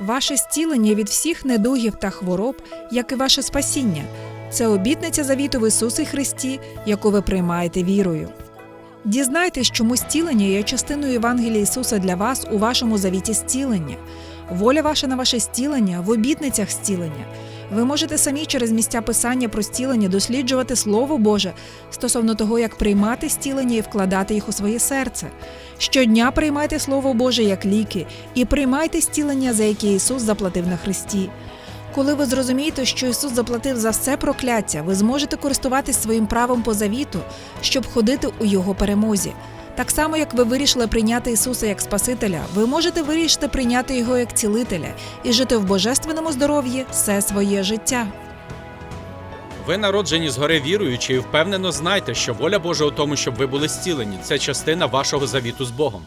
Ваше зцілення від всіх недугів та хвороб, як і ваше спасіння. Це обітниця завіту в Ісусі Христі, яку ви приймаєте вірою. Дізнайтесь, чому зцілення є частиною Євангелія Ісуса для вас у вашому завіті зцілення. Воля ваша на ваше зцілення в обітницях зцілення. Ви можете самі через місця писання про зцілення досліджувати Слово Боже стосовно того, як приймати зцілення і вкладати їх у своє серце. Щодня приймайте Слово Боже як ліки і приймайте зцілення, за яке Ісус заплатив на Христі. Коли ви зрозумієте, що Ісус заплатив за все прокляття, ви зможете користуватись своїм правом по завіту, щоб ходити у Його перемозі. Так само, як ви вирішили прийняти Ісуса як Спасителя, ви можете вирішити прийняти Його як цілителя і жити в божественному здоров'ї все своє життя. Ви народжені згори віруючи і впевнено знайте, що воля Божа у тому, щоб ви були зцілені. Це частина вашого завіту з Богом.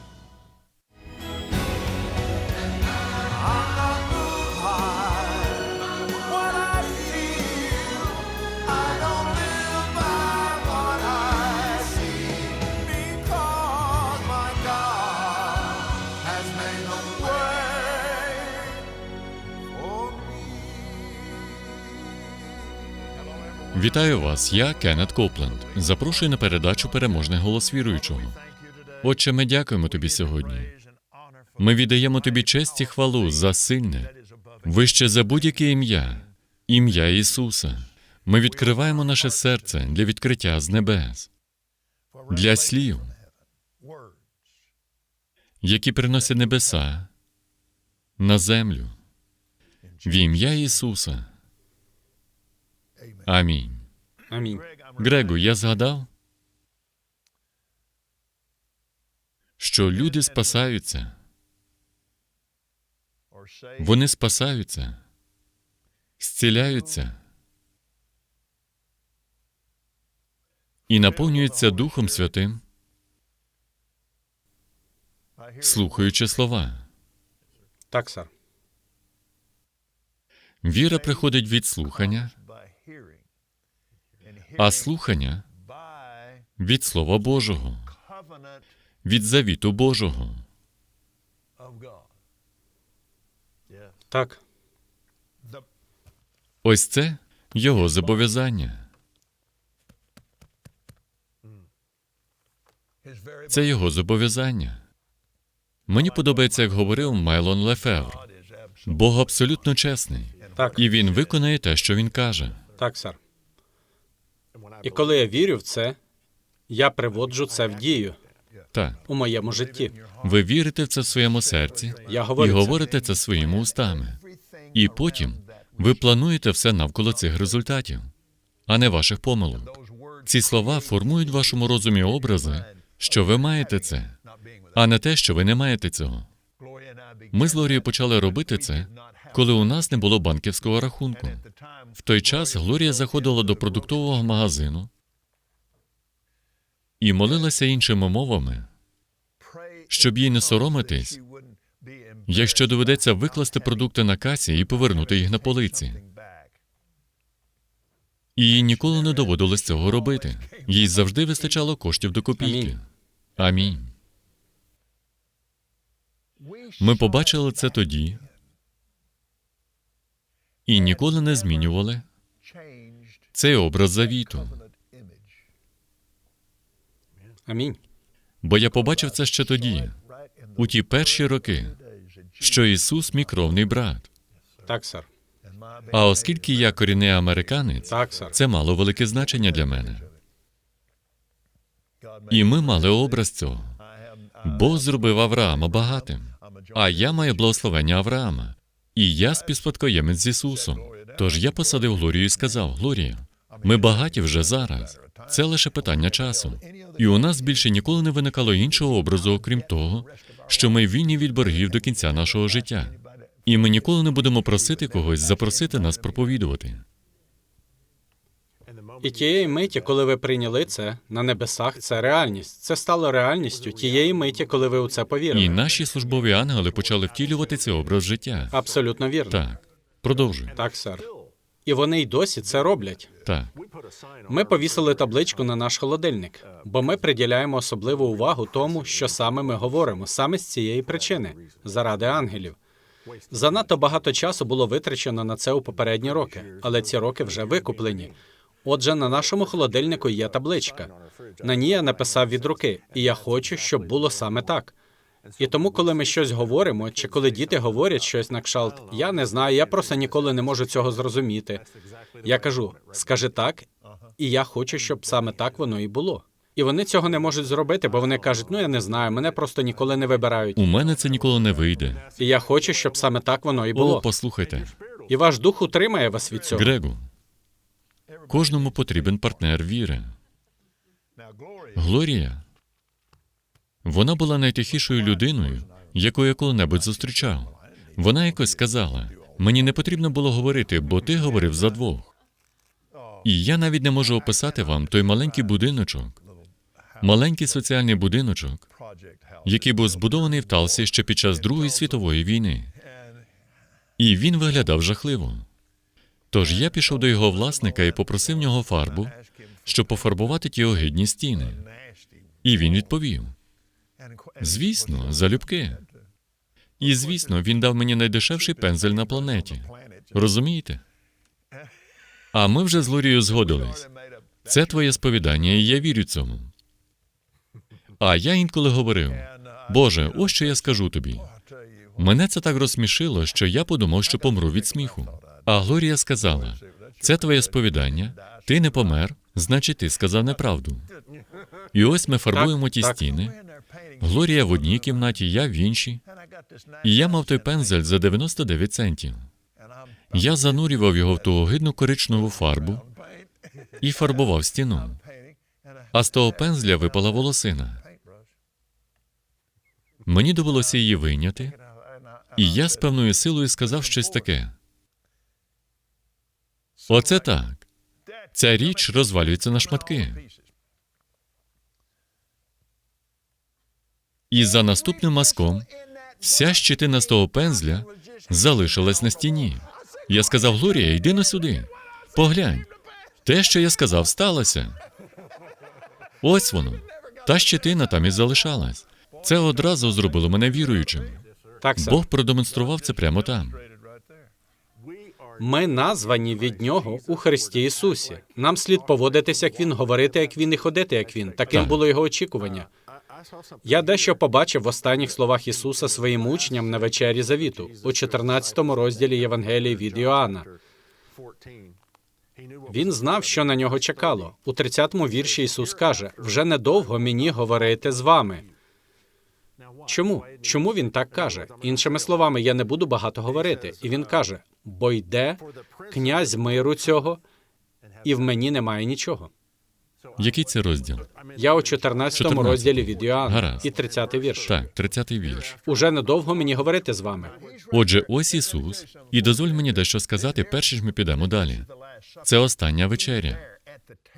Вітаю вас, я Кеннет Копленд. Запрошую на передачу Переможний голос віруючого. Отче, ми дякуємо тобі сьогодні. Ми віддаємо тобі честь і хвалу за сильне, вище за будь-яке ім'я, ім'я Ісуса. Ми відкриваємо наше серце для відкриття з небес, для слів, які приносять небеса на землю. В ім'я Ісуса. Амінь. Амінь. Грегу, я згадав, що люди спасаються, вони спасаються, зціляються і наповнюються Духом Святим, слухаючи слова. Так, сер. Віра приходить від слухання, а слухання від Слова Божого, від завіту Божого. Так. Ось це його зобов'язання. Це його зобов'язання. Мені подобається, як говорив Майлон Лефевр. Бог абсолютно чесний, Так. і він виконає те, що він каже. Так, сер. І коли я вірю в це, я приводжу це в дію Так, у моєму житті. ви вірите в це в своєму серці Я і говорю це. говорите це своїми устами. І потім ви плануєте все навколо цих результатів, а не ваших помилок. Ці слова формують в вашому розумі образи, що ви маєте це, а не те, що ви не маєте цього. Ми з Глорією почали робити це, коли у нас не було банківського рахунку. В той час Глорія заходила до продуктового магазину і молилася іншими мовами, щоб їй не соромитись, якщо доведеться викласти продукти на касі і повернути їх на полиці. І їй ніколи не доводилось цього робити. Їй завжди вистачало коштів до копійки. Амінь. Ми побачили це тоді і ніколи не змінювали цей образ завіту. Амінь. Бо я побачив це ще тоді, у ті перші роки, що Ісус мій кровний брат. Так, сер. А оскільки я корінний американець, Так, сер. це мало велике значення для мене. І ми мали образ цього. Бог зробив Авраама багатим, а я маю благословення Авраама. І я співспадкоємець з Ісусом. Тож я посадив Глорію і сказав: Глорія, ми багаті вже зараз. Це лише питання часу. І у нас більше ніколи не виникало іншого образу, окрім того, що ми вільні від боргів до кінця нашого життя. І ми ніколи не будемо просити когось запросити нас проповідувати. І тієї миті, коли ви прийняли це на небесах, це реальність. Це стало реальністю тієї миті, коли ви у це повірили. І наші службові ангели почали втілювати цей образ життя. Абсолютно вірно. Так, продовжуй. Так, сер. І вони й досі це роблять. Так, Ми повісили табличку на наш холодильник, бо ми приділяємо особливу увагу тому, що саме ми говоримо, саме з цієї причини, заради ангелів. Занадто багато часу було витрачено на це у попередні роки, але ці роки вже викуплені. Отже, на нашому холодильнику є табличка. На ній я написав від руки, і я хочу, щоб було саме так. І тому, коли ми щось говоримо, чи коли діти говорять щось на кшалт, я не знаю, я просто ніколи не можу цього зрозуміти. Я кажу, скажи так, і я хочу, щоб саме так воно і було. І вони цього не можуть зробити, бо вони кажуть, ну я не знаю, мене просто ніколи не вибирають. У мене це ніколи не вийде. І я хочу, щоб саме так воно і О, було. послухайте, І ваш дух утримає вас від цього. Грегу, кожному потрібен партнер віри. Глорія. Вона була найтихішою людиною, яку я коли-небудь зустрічав. Вона якось сказала: мені не потрібно було говорити, бо ти говорив за двох. І я навіть не можу описати вам той маленький будиночок, маленький соціальний будиночок, який був збудований в Талсі ще під час Другої світової війни. І він виглядав жахливо. Тож я пішов до його власника і попросив нього фарбу, щоб пофарбувати ті огидні стіни. І він відповів: звісно, залюбки. І звісно, він дав мені найдешевший пензель на планеті. Розумієте? А ми вже з Лорією згодились. Це твоє сповідання, і я вірю цьому. А я інколи говорив: Боже, ось що я скажу тобі. Мене це так розсмішило, що я подумав, що помру від сміху. А Глорія сказала: це твоє сповідання, ти не помер, значить, ти сказав неправду. І ось ми фарбуємо ті стіни. Глорія в одній кімнаті, я в іншій. І я мав той пензель за 99 центів. Я занурював його в ту огидну коричневу фарбу і фарбував стіну. А з того пензля випала волосина. Мені довелося її вийняти, і я з певною силою сказав щось таке. Оце так. Ця річ розвалюється на шматки. І за наступним мазком вся щитина з того пензля залишилась на стіні. Я сказав, Глорія, йди на сюди. Поглянь. Те, що я сказав, сталося. Ось воно. Та щитина там і залишалась. Це одразу зробило мене віруючим. Так. Бог продемонстрував це прямо там. Ми названі від нього у Христі Ісусі. Нам слід поводитися, як він, говорити, як він, і ходити, як він. Таким було його очікування. Я дещо побачив в останніх словах Ісуса своїм учням на вечері завіту у 14 розділі Євангелії від Іоанна. Він знав, що на нього чекало. У 30-му вірші Ісус каже: вже недовго мені говорити з вами. Чому? Чому він так каже? Іншими словами, я не буду багато говорити. І він каже: бо йде князь миру цього, і в мені немає нічого. Який це розділ? Я у 14 14. розділі від Іоанна Гаразд. і 30 вірш. Так, 30-й вірш. Уже недовго мені говорити з вами. Отже, ось Ісус, і дозволь мені дещо сказати, перш ніж ми підемо далі. Це остання вечеря.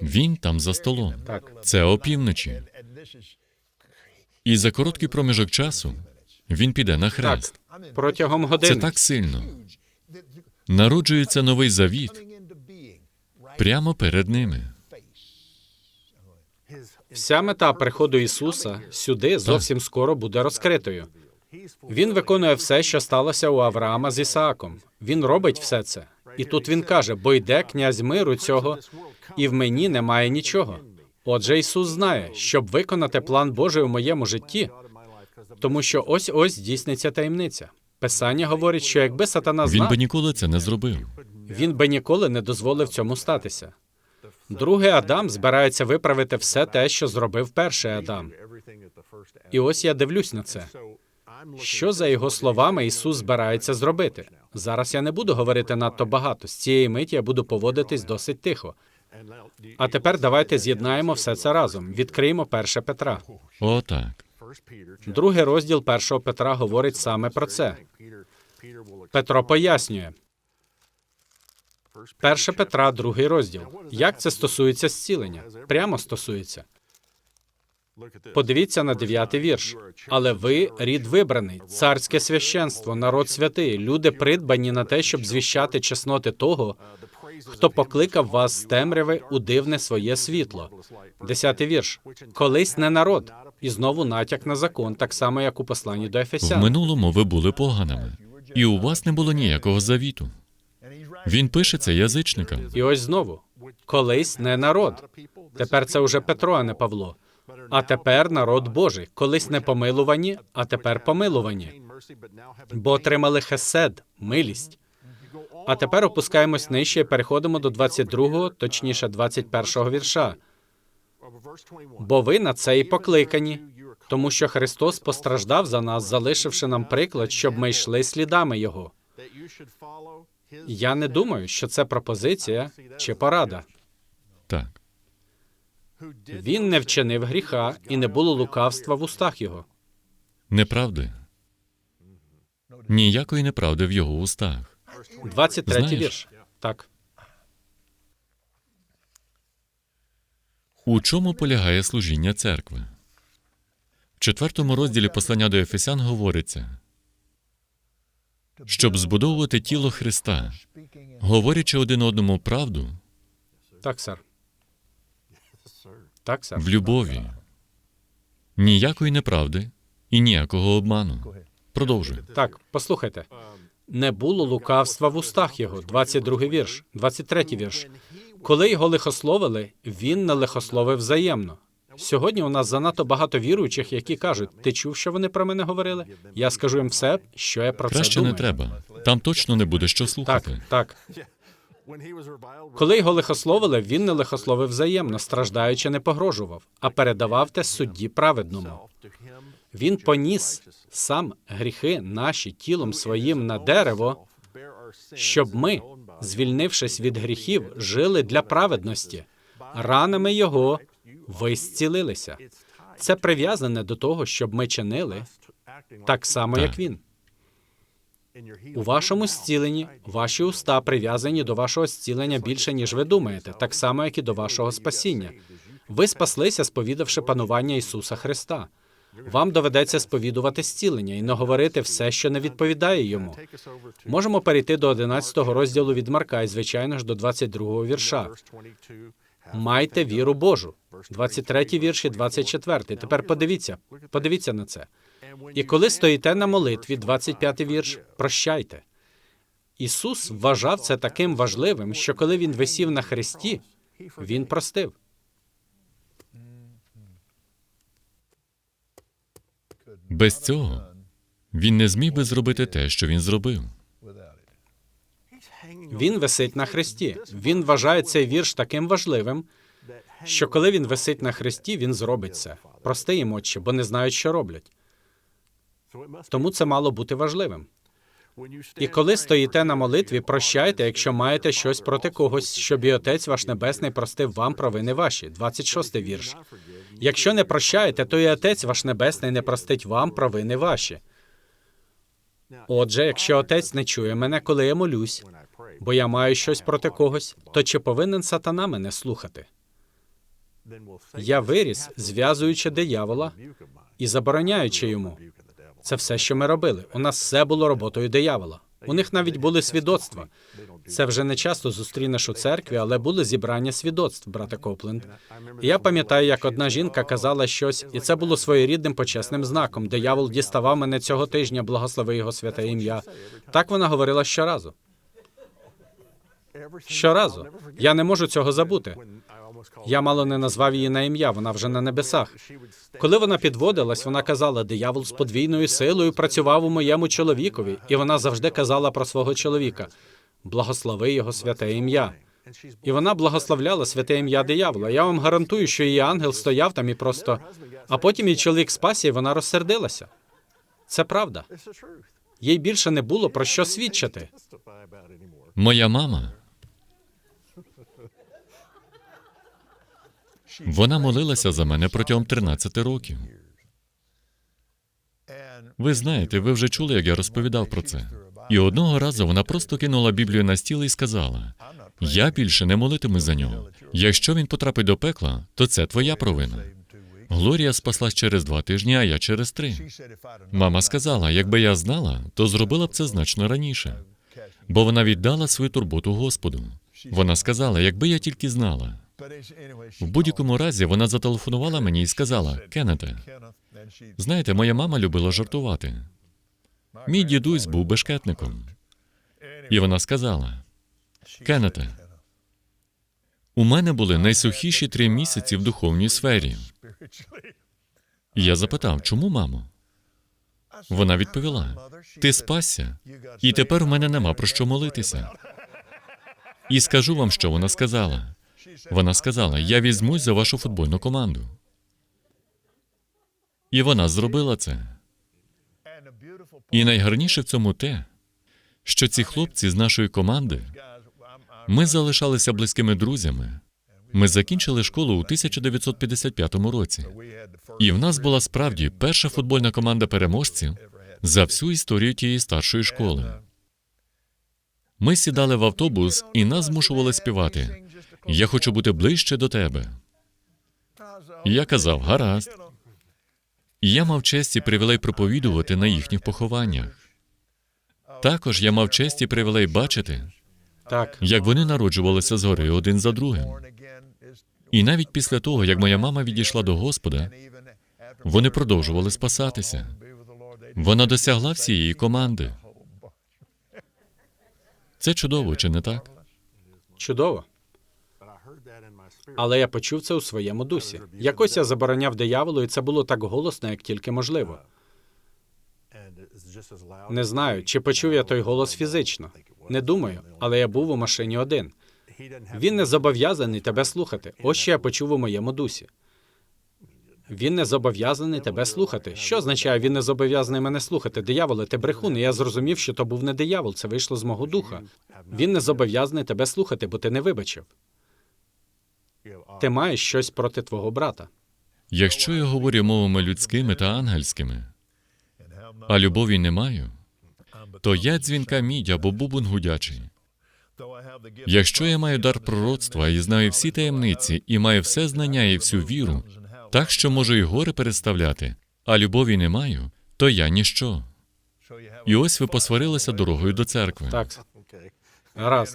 Він там за столом. Так. Це опівночі. І за короткий проміжок часу він піде на хрест. Протягом Це години. так сильно. Народжується новий завіт прямо перед ними. Вся мета приходу Ісуса сюди зовсім скоро буде розкритою. Він виконує все, що сталося у Авраама з Ісааком. Він робить все це. І тут він каже: бо йде князь миру цього, і в мені немає нічого. Отже, Ісус знає, щоб виконати план Божий у моєму житті, тому що ось ось здійсниться таємниця. Писання говорить, що якби сатана Він би ніколи це не зробив. він би ніколи не дозволив цьому статися. Другий Адам збирається виправити все те, що зробив перший Адам. І ось я дивлюсь на це. Що за його словами Ісус збирається зробити? Зараз я не буду говорити надто багато. З цієї миті я буду поводитись досить тихо. А тепер давайте з'єднаємо все це разом. Відкриємо перше Петра. О, так. Другий розділ першого Петра говорить саме про це. Петро пояснює. Перше Петра, другий розділ. Як це стосується зцілення? Прямо стосується. Подивіться на дев'ятий вірш. Але ви рід вибраний, царське священство, народ святий, люди придбані на те, щоб звіщати чесноти того, хто покликав вас з темряви у дивне своє світло. Десятий вірш. Колись не народ. І знову натяк на закон, так само як у посланні до В минулому ви були поганими, І у вас не було ніякого завіту. Він пише це язичникам. І ось знову колись не народ. Тепер це уже Петро, а не Павло. А тепер народ Божий. Колись не помилувані, а тепер помилувані. Бо отримали хесед, милість. А тепер опускаємось нижче і переходимо до 22-го, точніше 21-го вірша. Бо ви на це і покликані, тому що Христос постраждав за нас, залишивши нам приклад, щоб ми йшли слідами Його. Я не думаю, що це пропозиція чи порада. Так. Він не вчинив гріха і не було лукавства в устах його. Неправди. Ніякої неправди в його устах. 23 Знаєш- вірш. Так. У чому полягає служіння церкви? В четвертому розділі послання до Ефесян говориться, щоб збудовувати тіло Христа, говорячи один одному правду Так, сер. Так, сер. в любові. Ніякої неправди і ніякого обману. Продовжуй. Так, послухайте. Не було лукавства в устах його. 22 вірш, 23 вірш. Коли його лихословили, він не лихословив взаємно. Сьогодні у нас занадто багато віруючих, які кажуть: ти чув, що вони про мене говорили? Я скажу їм все, що я про це Краще думаю. не треба. Там точно не буде що Так, слухати. так. Коли його лихословили, він не лихословив взаємно, страждаючи, не погрожував, а передавав те судді праведному. Він поніс сам гріхи наші тілом своїм на дерево, щоб ми, звільнившись від гріхів, жили для праведності. Ранами його ви зцілилися. Це прив'язане до того, щоб ми чинили так само, як він. У вашому зціленні ваші уста прив'язані до вашого зцілення більше, ніж ви думаєте, так само, як і до вашого спасіння. Ви спаслися, сповідавши панування Ісуса Христа. Вам доведеться сповідувати зцілення і не говорити все, що не відповідає йому. Можемо перейти до 11 розділу від Марка і, звичайно ж, до 22 вірша. Майте віру Божу. 23 вірш і 24. Тепер подивіться, подивіться на це. І коли стоїте на молитві, 25 вірш, прощайте. Ісус вважав це таким важливим, що коли він висів на хресті, він простив. Без цього він не зміг би зробити те, що він зробив. Він висить на хресті. Він вважає цей вірш таким важливим, що коли він висить на хресті, він зробить це. Прости їм, отче, бо не знають, що роблять. Тому це мало бути важливим. І коли стоїте на молитві, прощайте, якщо маєте щось проти когось, щоб і Отець ваш Небесний простив вам провини ваші. 26 вірш. Якщо не прощаєте, то і Отець ваш Небесний не простить вам провини ваші. Отже, якщо Отець не чує мене, коли я молюсь, бо я маю щось проти когось, то чи повинен сатана мене слухати? Я виріс, зв'язуючи диявола і забороняючи йому. Це все, що ми робили. У нас все було роботою диявола. У них навіть були свідоцтва. Це вже не часто зустрінеш у церкві, але були зібрання свідоцтв, брате Копленд. І я пам'ятаю, як одна жінка казала щось, і це було своєрідним почесним знаком. Диявол діставав мене цього тижня, благослови його святе ім'я. Так вона говорила щоразу. Щоразу. Я не можу цього забути. Я мало не назвав її на ім'я, вона вже на небесах. Коли вона підводилась, вона казала: диявол з подвійною силою працював у моєму чоловікові, і вона завжди казала про свого чоловіка: благослови його святе ім'я. І вона благословляла святе ім'я диявола. Я вам гарантую, що її ангел стояв там і просто. А потім її чоловік спасся, і вона розсердилася. Це правда. Їй більше не було про що свідчити. Моя мама. Вона молилася за мене протягом 13 років. Ви знаєте, ви вже чули, як я розповідав про це. І одного разу вона просто кинула Біблію на стіл і сказала: Я більше не молитиму за нього. Якщо він потрапить до пекла, то це твоя провина. Глорія спаслась через два тижні, а я через три. Мама сказала: якби я знала, то зробила б це значно раніше. Бо вона віддала свою турботу Господу. Вона сказала: якби я тільки знала. В будь-якому разі вона зателефонувала мені і сказала: Кеннете, знаєте, моя мама любила жартувати. Мій дідусь був бешкетником. І вона сказала: Кеннете, у мене були найсухіші три місяці в духовній сфері. Я запитав, чому, мамо? Вона відповіла: Ти спасся, і тепер у мене нема про що молитися. І скажу вам, що вона сказала. Вона сказала: Я візьмусь за вашу футбольну команду. І вона зробила це. І найгарніше в цьому те, що ці хлопці з нашої команди, ми залишалися близькими друзями. Ми закінчили школу у 1955 році. І в нас була справді перша футбольна команда переможців за всю історію тієї старшої школи. Ми сідали в автобус і нас змушували співати. Я хочу бути ближче до тебе. Я казав, гаразд. І я мав честь і привілей проповідувати на їхніх похованнях. Також я мав честь і привілей бачити, Так, як вони народжувалися згори один за другим. І навіть після того, як моя мама відійшла до Господа, вони продовжували спасатися. Вона досягла всієї команди. Це чудово, чи не так? чудово. Але я почув це у своєму дусі. Якось я забороняв дияволу, і це було так голосно, як тільки можливо. Не знаю, чи почув я той голос фізично. Не думаю, але я був у машині один. Він не зобов'язаний тебе слухати. Ось що я почув у моєму дусі. Він не зобов'язаний тебе слухати. Що означає, він не зобов'язаний мене слухати? Дияволе, ти брехун. І я зрозумів, що то був не диявол, це вийшло з мого духа. Він не зобов'язаний тебе слухати, бо ти не вибачив. Ти маєш щось проти твого брата. Якщо я говорю мовами людськими та ангельськими, а любові не маю, то я дзвінка мідь або бубон гудячий. Якщо я маю дар пророцтва і знаю всі таємниці, і маю все знання і всю віру, так що можу і гори переставляти, а любові не маю, то я ніщо. І ось ви посварилися дорогою до церкви. Так.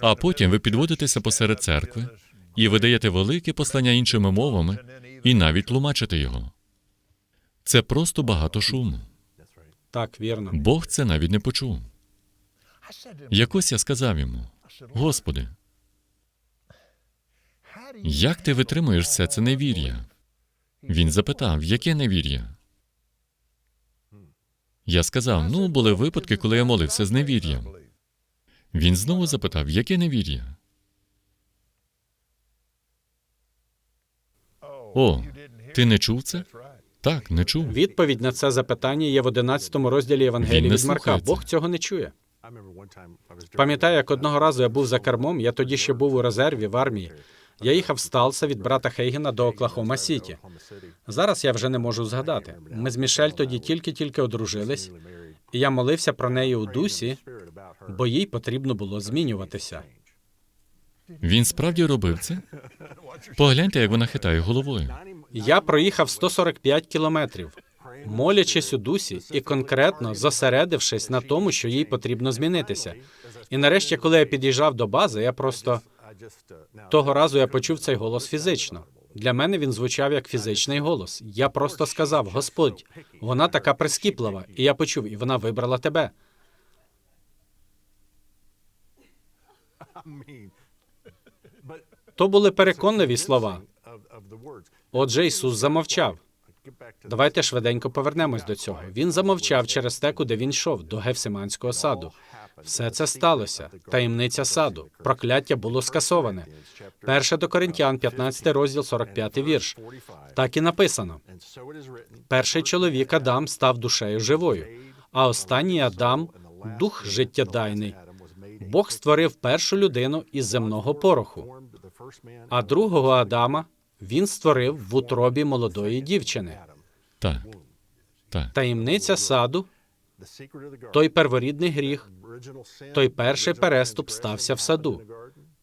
А потім ви підводитеся посеред церкви і видаєте велике послання іншими мовами і навіть тлумачите його. Це просто багато шуму. Так, вірно. Бог це навіть не почув. Якось я сказав йому: Господи, як ти витримуєш все це невір'я? Він запитав, яке невір'я? Я сказав: ну, були випадки, коли я молився з невір'ям. Він знову запитав, яке невір'я? О, ти не чув це? Так, не чув. Відповідь на це запитання є в 11 розділі Євангелії від Марка. Бог цього не чує. Пам'ятаю, як одного разу я був за кермом, я тоді ще був у резерві в армії. Я їхав з Талса від брата Хейгена до Оклахома Сіті. Зараз я вже не можу згадати. Ми з Мішель тоді тільки-тільки одружились, і я молився про неї у дусі, бо їй потрібно було змінюватися. Він справді робив це? Погляньте, як вона хитає головою. Я проїхав 145 кілометрів, молячись у дусі і конкретно зосередившись на тому, що їй потрібно змінитися. І нарешті, коли я під'їжджав до бази, я просто того разу я почув цей голос фізично. Для мене він звучав як фізичний голос. Я просто сказав: Господь, вона така прискіплива, і я почув, і вона вибрала тебе. То були переконливі слова. Отже, Ісус замовчав. Давайте швиденько повернемось до цього. Він замовчав через те, куди він йшов, до Гефсиманського саду. Все це сталося. Таємниця саду. Прокляття було скасоване. Перше до Коринтян, 15 розділ, 45 вірш. Так і написано. Перший чоловік Адам став душею живою, а останній Адам дух життєдайний. Бог створив першу людину із земного пороху, а другого Адама він створив в утробі молодої дівчини. Так. Так. Таємниця саду, той перворідний гріх, той перший переступ стався в саду.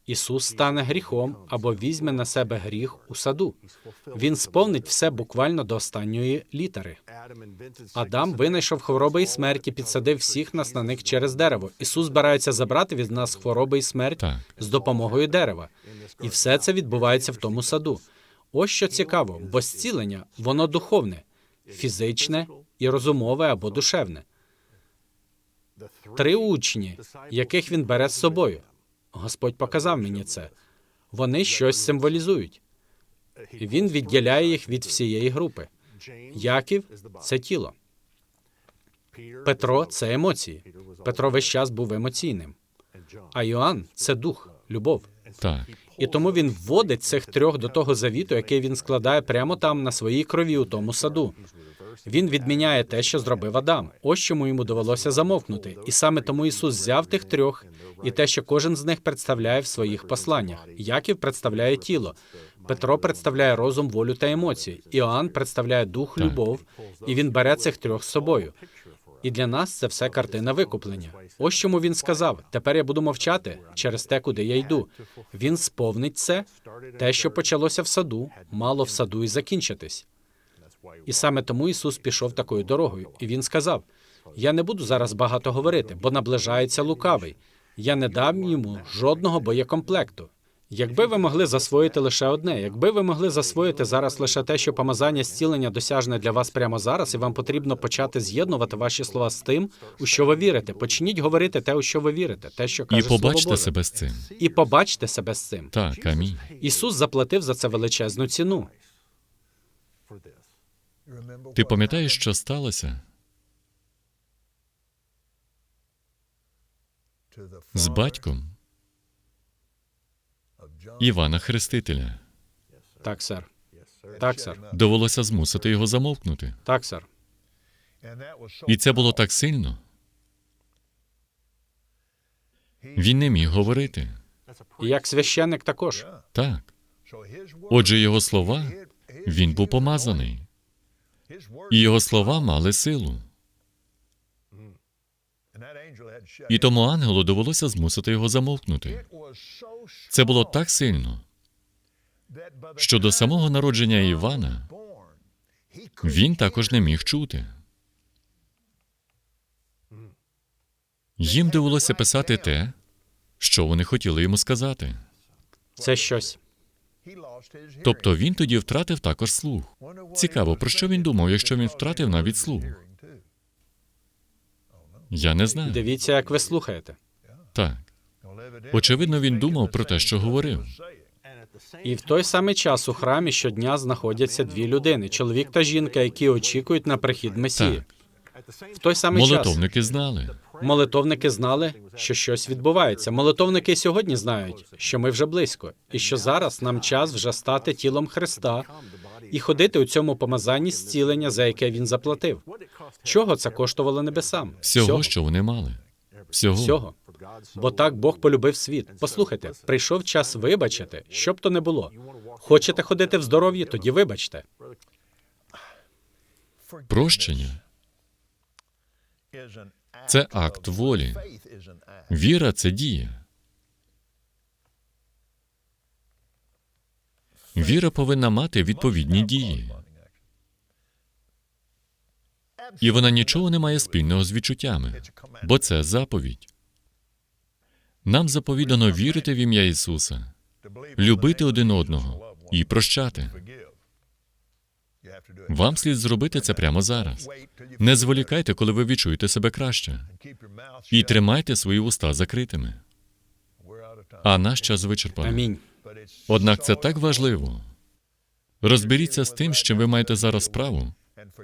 Ісус стане гріхом або візьме на себе гріх у саду. Він сповнить все буквально до останньої літери. Адам винайшов хвороби і смерть і підсадив всіх нас на них через дерево. Ісус збирається забрати від нас хвороби і смерть Так. з допомогою дерева. І все це відбувається в тому саду. Ось що цікаво, бо зцілення воно духовне, фізичне і розумове або душевне. Три учні, яких він бере з собою. Господь показав мені це. Вони щось символізують. Він відділяє їх від всієї групи. Яків це тіло. Петро це емоції. Петро весь час був емоційним. А Йоанн це дух, любов. Так. І тому він вводить цих трьох до того завіту, який він складає прямо там на своїй крові у тому саду. Він відміняє те, що зробив Адам. Ось чому йому довелося замовкнути. І саме тому Ісус взяв тих трьох і те, що кожен з них представляє в своїх посланнях. Яків представляє тіло, Петро представляє розум, волю та емоції. Іоанн представляє дух, любов, і він бере цих трьох з собою. І для нас це все картина викуплення. Ось чому він сказав: тепер я буду мовчати через те, куди я йду. Він сповнить це, те, що почалося в саду, мало в саду і закінчитись. І саме тому Ісус пішов такою дорогою. І він сказав: Я не буду зараз багато говорити, бо наближається лукавий. Я не дам йому жодного боєкомплекту. Якби ви могли засвоїти лише одне, якби ви могли засвоїти зараз лише те, що помазання зцілення досяжне для вас прямо зараз, і вам потрібно почати з'єднувати ваші слова з тим, у що ви вірите. Почніть говорити те, у що ви вірите, те, що І каже Слово побачте Боже. себе з цим. і побачте себе з цим. Так, амінь. Ісус заплатив за це величезну ціну. Ти пам'ятаєш, що сталося з батьком Івана Хрестителя? Так, сер. Так, сер. Довелося змусити його замовкнути. Так, сер. І це було так сильно. Він не міг говорити. І як священник також. Так. Отже, його слова він був помазаний, і його слова мали силу. І тому ангелу довелося змусити його замовкнути. Це було так сильно, що до самого народження Івана він також не міг чути. Їм довелося писати те, що вони хотіли йому сказати. Це щось. Тобто він тоді втратив також слух. Цікаво, про що він думав, якщо він втратив навіть слух? Я не знаю. Дивіться, як ви слухаєте. Так. Очевидно, він думав про те, що говорив. І в той самий час у храмі щодня знаходяться дві людини: чоловік та жінка, які очікують на прихід Месії. В той самий час Молитовники знали. Молитовники знали, що щось відбувається. Молитовники сьогодні знають, що ми вже близько, і що зараз нам час вже стати тілом Христа і ходити у цьому помазанні зцілення, за яке він заплатив. Чого це коштувало небесам? Всього, що вони мали. Всього. Всього. Бо так Бог полюбив світ. Послухайте, прийшов час вибачити, що б то не було. Хочете ходити в здоров'ї, тоді вибачте. Прощення це акт волі. Віра це дія. Віра повинна мати відповідні дії. І вона нічого не має спільного з відчуттями, бо це заповідь. Нам заповідано вірити в ім'я Ісуса, любити один одного і прощати. Вам слід зробити це прямо зараз. Не зволікайте, коли ви відчуєте себе краще, і тримайте свої уста закритими. А наш час вичерпаний. Амінь. Однак це так важливо. Розберіться з тим, з чим ви маєте зараз справу,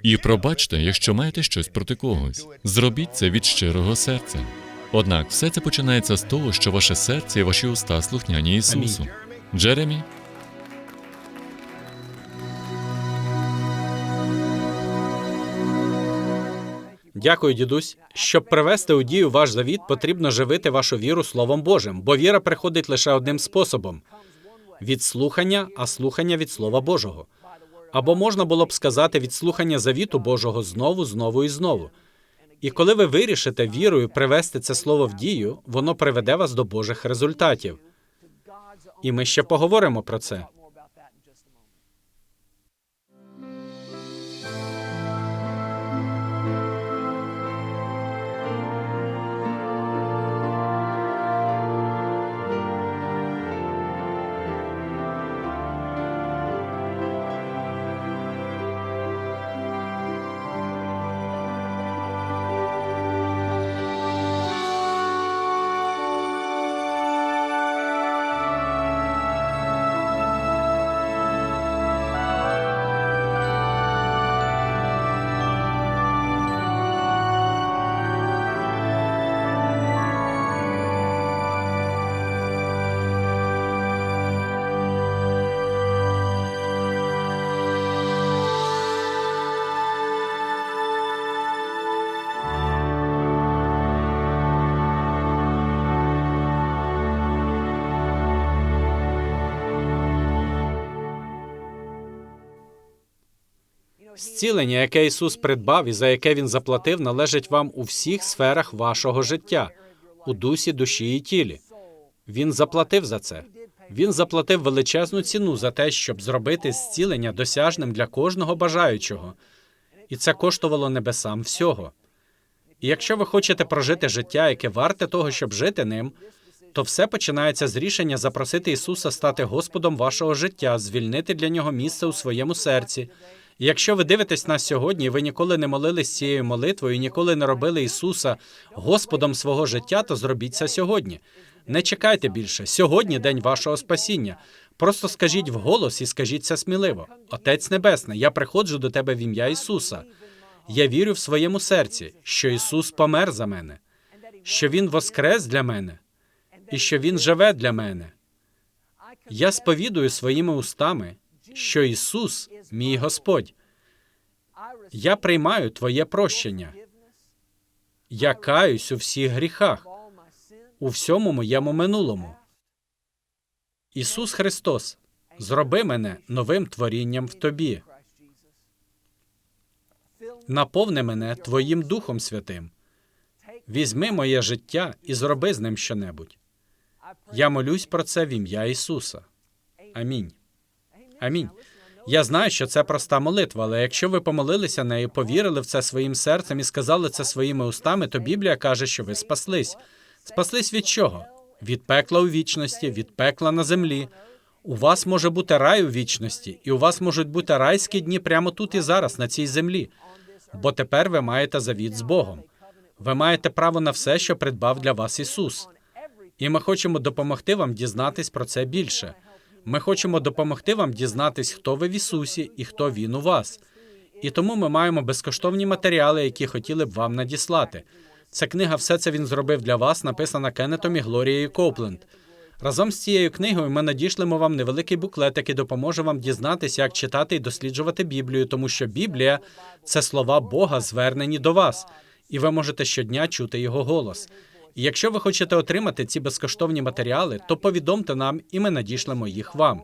і пробачте, якщо маєте щось проти когось. Зробіть це від щирого серця. Однак все це починається з того, що ваше серце і ваші уста слухняні Ісусу. Джеремі, Дякую, дідусь. Щоб привести у дію ваш завіт, потрібно живити вашу віру Словом Божим, бо віра приходить лише одним способом від слухання, а слухання від Слова Божого. Або можна було б сказати від слухання завіту Божого знову, знову і знову. І коли ви вирішите вірою привести це слово в дію, воно приведе вас до Божих результатів. І ми ще поговоримо про це. Зцілення, яке Ісус придбав і за яке Він заплатив, належить вам у всіх сферах вашого життя, у дусі, душі і тілі. Він заплатив за це. Він заплатив величезну ціну за те, щоб зробити зцілення досяжним для кожного бажаючого. І це коштувало небесам всього. І якщо ви хочете прожити життя, яке варте того, щоб жити ним, то все починається з рішення запросити Ісуса стати Господом вашого життя, звільнити для нього місце у своєму серці. Якщо ви дивитесь нас сьогодні, ви ніколи не молились цією молитвою, ніколи не робили Ісуса Господом свого життя, то зробіть це сьогодні. Не чекайте більше. Сьогодні день вашого спасіння. Просто скажіть вголос і скажіть це сміливо. Отець Небесний, я приходжу до тебе в ім'я Ісуса. Я вірю в своєму серці, що Ісус помер за мене, що Він воскрес для мене і що Він живе для мене. Я сповідую своїми устами, що Ісус мій Господь. Я приймаю Твоє прощення. Я каюсь у всіх гріхах, у всьому моєму минулому. Ісус Христос, зроби мене новим творінням в Тобі. Наповни мене Твоїм Духом Святим. Візьми моє життя і зроби з ним щонебудь. Я молюсь про це в ім'я Ісуса. Амінь. Амінь. Я знаю, що це проста молитва, але якщо ви помолилися нею, повірили в це своїм серцем і сказали це своїми устами, то Біблія каже, що ви спаслись. Спаслись від чого? Від пекла у вічності, від пекла на землі. У вас може бути рай у вічності, і у вас можуть бути райські дні прямо тут і зараз, на цій землі. Бо тепер ви маєте завіт з Богом. Ви маєте право на все, що придбав для вас Ісус. І ми хочемо допомогти вам дізнатись про це більше. Ми хочемо допомогти вам дізнатись, хто ви в Ісусі і хто Він у вас. І тому ми маємо безкоштовні матеріали, які хотіли б вам надіслати. Ця книга все це він зробив для вас, написана Кеннетом і Глорією Копленд. Разом з цією книгою ми надішлемо вам невеликий буклет, який допоможе вам дізнатися, як читати і досліджувати Біблію, тому що Біблія це слова Бога, звернені до вас, і ви можете щодня чути його голос. Якщо ви хочете отримати ці безкоштовні матеріали, то повідомте нам, і ми надішлемо їх вам.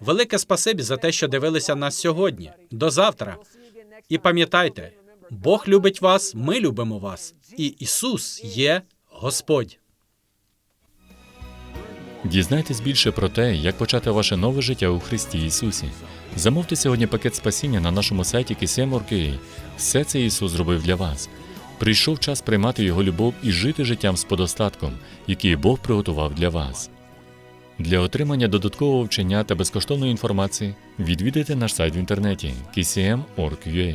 Велике спасибі за те, що дивилися нас сьогодні. До завтра. І пам'ятайте, Бог любить вас, ми любимо вас, і Ісус є Господь. Дізнайтесь більше про те, як почати ваше нове життя у Христі Ісусі. Замовте сьогодні пакет спасіння на нашому сайті KCM.org.ua. Все це Ісус зробив для вас. Прийшов час приймати Його любов і жити життям з подостатком, який Бог приготував для вас. Для отримання додаткового вчення та безкоштовної інформації відвідайте наш сайт в інтернеті kcm.org.ua.